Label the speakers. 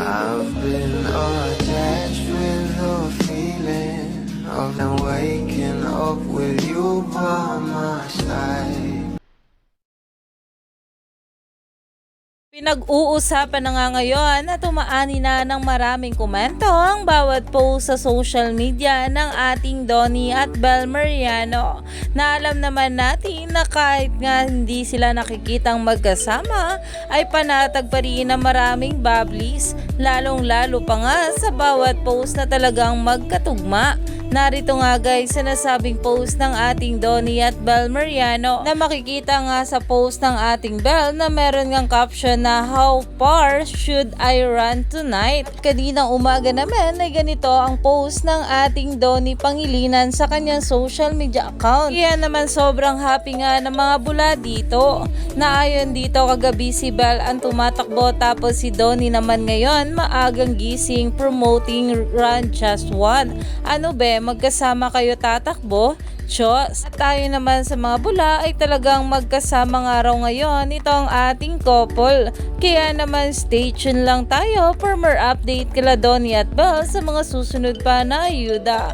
Speaker 1: I've been attached with the feeling of now waking up with you by my side.
Speaker 2: Pinag-uusapan na nga ngayon na tumaani na ng maraming komento ang bawat post sa social media ng ating Donnie at Bel Mariano na alam naman natin na kahit nga hindi sila nakikitang magkasama ay panatag pa rin ng maraming bablis lalong lalo pa nga sa bawat post na talagang magkatugma. Narito nga guys sa nasabing post ng ating Donnie at Bel Mariano na makikita nga sa post ng ating Bel na meron ngang caption na How far should I run tonight? Kaninang umaga naman ay ganito ang post ng ating Donnie Pangilinan sa kanyang social media account. Kaya naman sobrang happy nga ng mga bula dito na ayon dito kagabi si Bel ang tumatakbo tapos si Donnie naman ngayon maagang gising promoting Run Just One. Ano be, magkasama kayo tatakbo? Diyos. At tayo naman sa mga bula ay talagang magkasama nga raw ngayon itong ating couple. Kaya naman stay tuned lang tayo for more update kila Donnie at Belle sa mga susunod pa na ayuda.